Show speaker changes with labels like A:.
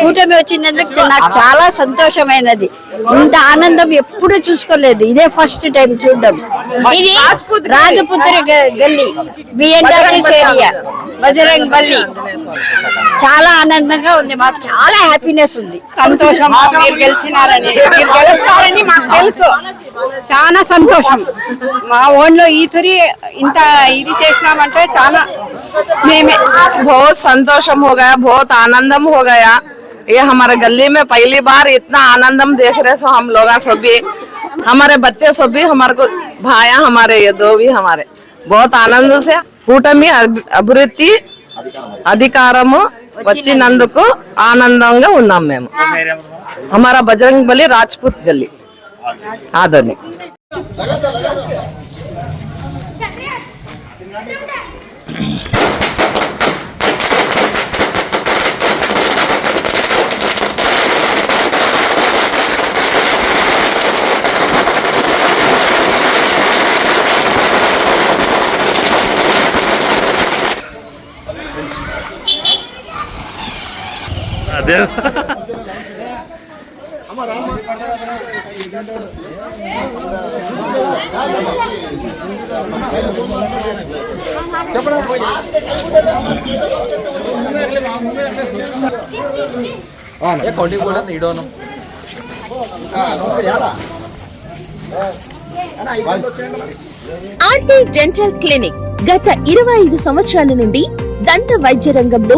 A: కూటమి వచ్చినందుకు నాకు చాలా సంతోషమైనది ఇంత ఆనందం ఎప్పుడు చూసుకోలేదు ఇదే ఫస్ట్ టైం చూడడం ఇది రాజపుత్రి గ- గల్లీ బిఎన్డబ్ల్యూస్ ఏరియా బజరంగ్ బల్లి చాలా ఆనందంగా ఉంది మాకు చాలా హ్యాపీనెస్ ఉంది
B: సంతోషం మీరు గెలిచినారని మీరు గెలుస్తారని మాకు తెలుసు చాలా సంతోషం మా ఓన్లో ఈ తురి ఇంత ఇది చేసినామంటే చాలా మేమే
C: बहुत संतोषम हो गया बहुत आनंदम हो गया ये हमारे गली में पहली बार इतना आनंदम देख रहे सो हम लोग सभी हमारे बच्चे सभी हमारे को भाया हमारे ये दो भी हमारे बहुत आनंद से కూటమి అభి- అభివృద్ధి అధికారము వచ్చినందుకు ఆనందంగా ఉన్నాం మేము हमारा बजरंग बली राजपूत गली आधुनिक
D: అదే.
E: కొడుకు కూడా
F: ఆర్టీ డెంటల్ క్లినిక్ గత ఇరవై ఐదు సంవత్సరాల నుండి దంత వైద్య రంగంలో